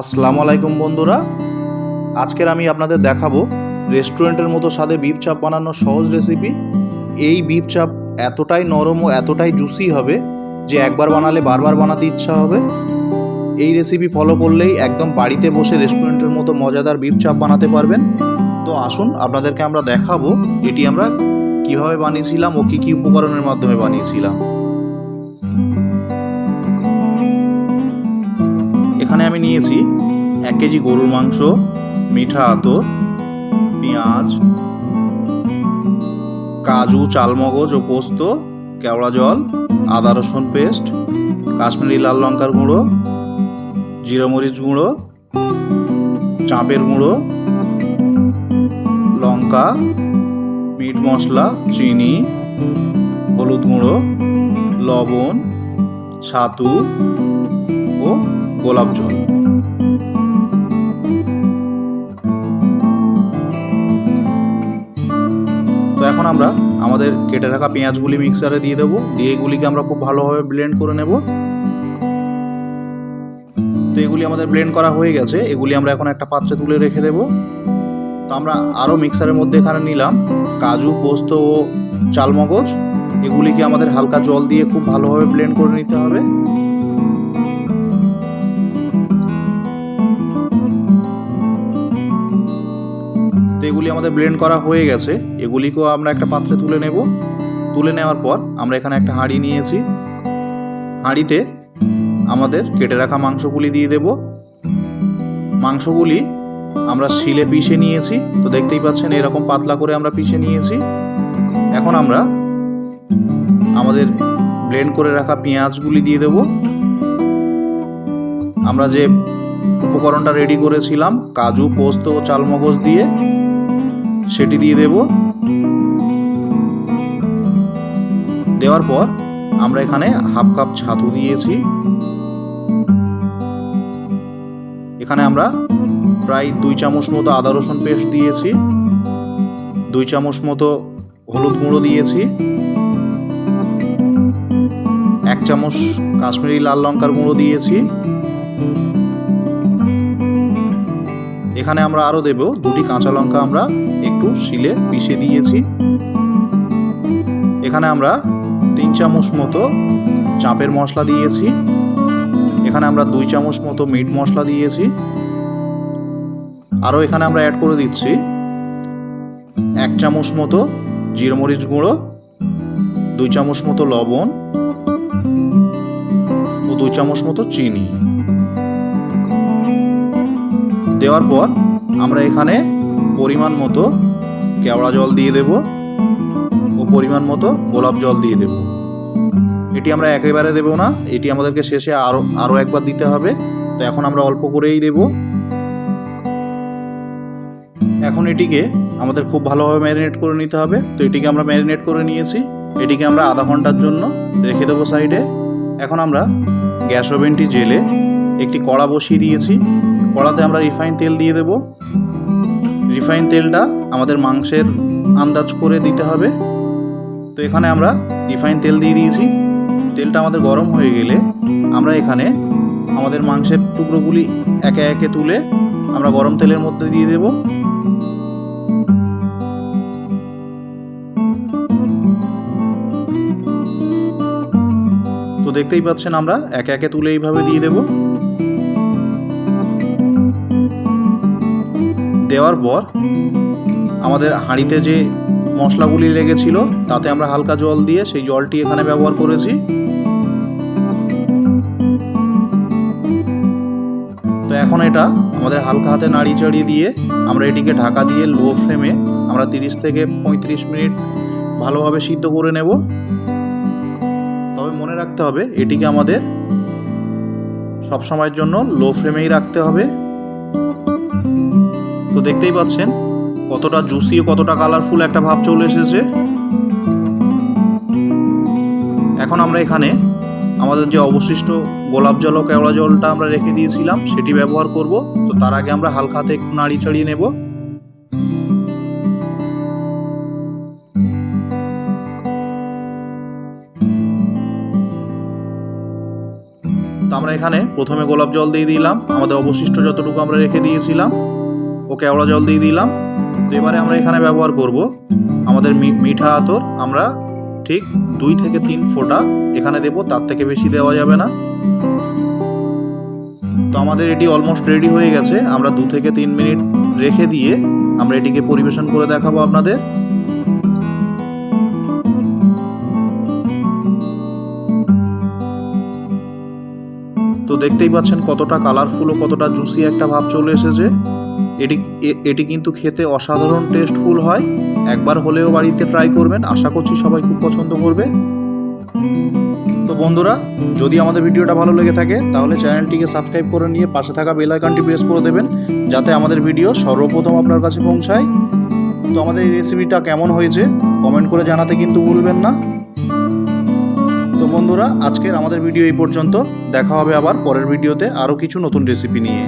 আসসালামু আলাইকুম বন্ধুরা। আজকের আমি আপনাদের দেখাবো রেস্টুরেন্টের মতো স্বাদে বিফ চাপ বানানোর সহজ রেসিপি। এই বিফ চাপ এতটাই নরম ও এতটাই জুসি হবে যে একবার বানালে বারবার বানাতে ইচ্ছা হবে। এই রেসিপি ফলো করলেই একদম বাড়িতে বসে রেস্টুরেন্টের মতো মজাদার বিফ চাপ বানাতে পারবেন। তো আসুন আপনাদেরকে আমরা দেখাবো এটি আমরা কীভাবে বানিয়েছিলাম ও কী কী উপকরণের মাধ্যমে বানিয়েছিলাম। আমি নিয়েছি এক কেজি গরুর মাংস, মিঠা আতর, পেঁয়াজ, কাজু, চালমগজ ও পোস্ত, কেওড়া জল, আদা রসুন পেস্ট, কাশ্মীরি লাল লঙ্কার গুঁড়ো, জিরা মরিচ গুঁড়ো, চাঁপের গুঁড়ো, লঙ্কা, মিট মশলা, চিনি, হলুদ গুঁড়ো, লবণ ছাতু ও গোলাপ জল। তো এখন আমরা আমাদের কেটে রাখা পেঁয়াজগুলি মিক্সারে দিয়ে দেবো। দিয়ে এগুলিকে আমরা খুব ভালোভাবে ব্লেন্ড করে নেব। তো এগুলি আমাদের ব্লেন্ড করা হয়ে গেছে। এগুলি আমরা এখন একটা পাত্রে তুলে রেখে দেব। তো আমরা আরও মিক্সারের মধ্যে এখানে নিলাম কাজু, পোস্ত ও চালমগজ। এগুলিকে আমাদের হালকা জল দিয়ে খুব ভালোভাবে ব্লেন্ড করে নিতে হবে। এগুলি আমাদের ব্লেন্ড করা হয়ে গেছে। এগুলিকেও আমরা একটা পাত্রে তুলে নেব। তুলে নেওয়ার পর আমরা এখানে একটা হাঁড়ি নিয়েছি। হাঁড়িতে আমাদের কেটে রাখা মাংসগুলি দিয়ে দেব। মাংসগুলি আমরা শিলে পিষে নিয়েছি। তো দেখতেই পাচ্ছেন এরকম পাতলা করে আমরা পিষে নিয়েছি। এখন আমরা আমাদের ব্লেন্ড করে রাখা পেঁয়াজগুলি দিয়ে দেব। আমরা যে উপকরণটা রেডি করেছিলাম, কাজু, পোস্ত ও চালমগজ দিয়ে সেটি দিয়ে দেব। দেওয়ার পর আমরা এখানে হাফ কাপ ছাতু দিয়েছি। এখানে আমরা প্রায় দুই চামচ মতো আদা রসুন পেস্ট দিয়েছি। দুই চামচ মতো হলুদ গুঁড়ো দিয়েছি। এক চামচ কাশ্মীরি লাল লঙ্কার গুঁড়ো দিয়েছি। এখানে আমরা আরও দেব দুটি কাঁচা লঙ্কা আমরা একটু শিলে পিষে দিয়েছি। এখানে আমরা তিন চামচ মতো চাপের মশলা দিয়েছি। এখানে আমরা দুই চামচ মতো মিট মশলা দিয়েছি। আরও এখানে আমরা অ্যাড করে দিচ্ছি এক চামচ মতো জিরমরিচ গুঁড়ো, দুই চামচ মতো লবণ ও দুই চামচ মতো চিনি। দেওয়ার পর আমরা এখানে পরিমাণ মতো কেওড়া জল দিয়ে দেব ও পরিমাণ মতো গোলাপ জল দিয়ে দেব। এটি আমরা একেবারে দেব না, এটি আমাদেরকে শেষে আরও আরও একবার দিতে হবে। তো এখন আমরা অল্প করেই দেব। এখন এটিকে আমাদের খুব ভালোভাবে ম্যারিনেট করে নিতে হবে। তো এটিকে আমরা ম্যারিনেট করে নিয়েছি। এটিকে আমরা আধা ঘণ্টার জন্য রেখে দেবো সাইডে। এখন আমরা গ্যাস ওভেনটি জেলে একটি কড়া বসিয়ে দিয়েছি। কড়াতে আমরা রিফাইন তেল দিয়ে দেব। রিফাইন তেলটা আমাদের মাংসের আন্দাজ করে দিতে হবে। তো এখানে আমরা রিফাইন তেল দিয়ে দিয়েছি। তেলটা আমাদের গরম হয়ে গেলে আমরা এখানে আমাদের মাংসের টুকরোগুলি একে একে তুলে আমরা গরম তেলের মধ্যে দিয়ে দেব। তো দেখতেই পাচ্ছেন আমরা একে একে তুলে এইভাবে দিয়ে দেবো। দেওয়ার পর আমাদের হাঁড়িতে যে মশলাগুলি লেগেছিল, তাতে আমরা হালকা জল দিয়ে সেই জলটি এখানে ব্যবহার করেছি। তো এখন এটা আমাদের হালকা হাতে নাড়ি চাড়িয়ে দিয়ে আমরা এটিকে ঢাকা দিয়ে লো ফ্লেমে আমরা তিরিশ থেকে পঁয়ত্রিশ মিনিট ভালোভাবে সিদ্ধ করে নেব। তবে মনে রাখতে হবে, এটিকে আমাদের সবসময়ের জন্য লো ফ্লেমেই রাখতে হবে। তো দেখতেই পাচ্ছেন কতটা জুসি কতটা কালারফুল একটা ভাব চলে এসেছে। এখন আমরা এখানে আমাদের যে অবশিষ্ট গোলাপ জল ও কেওড়া জলটা আমরা রেখে দিয়েছিলাম, সেটি ব্যবহার করব। তো তার আগে আমরা হালকা হাতে একটু নাড়ি চাড়িয়ে নেব। আমরা এখানে প্রথমে গোলাপ জল দিয়ে দিলাম, আমাদের অবশিষ্ট যতটুকু আমরা রেখে দিয়েছিলাম। ও কেওড়া জল দিয়ে দিলাম। তো এবারে আমরা এখানে ব্যবহার করব। আমাদের মিঠা আতর আমরা ঠিক দুই থেকে তিন ফোঁটা এখানে দেব, তার থেকে বেশি দেওয়া যাবে না। তো আমাদের এটি অলমোস্ট রেডি হয়ে গেছে। আমরা দু থেকে তিন মিনিট রেখে দিয়ে আমরা এটিকে পরিবেশন করে দেখাবো আপনাদের। দেখতেই পাচ্ছেন কতটা কালারফুল ও কতটা জুসি একটা ভাব চলে এসেছে। এটি এটি কিন্তু খেতে অসাধারণ টেস্টফুল হয়। একবার হলেও বাড়িতে ট্রাই করবেন। আশা করছি সবাই খুব পছন্দ করবে। তো বন্ধুরা, যদি আমাদের ভিডিওটা ভালো লেগে থাকে, তাহলে চ্যানেলটিকে সাবস্ক্রাইব করে নিয়ে পাশে থাকা বেল আইকনটি প্রেস করে দেবেন, যাতে আমাদের ভিডিও সর্বপ্রথম আপনার কাছে পৌঁছায়। তো আমাদের এই রেসিপিটা কেমন হয়েছে কমেন্ট করে জানাতে কিন্তু ভুলবেন না। তো বন্ধুরা, আজকের আমাদের ভিডিও এই পর্যন্ত। দেখা হবে আবার পরের ভিডিওতে আরও কিছু নতুন রেসিপি নিয়ে।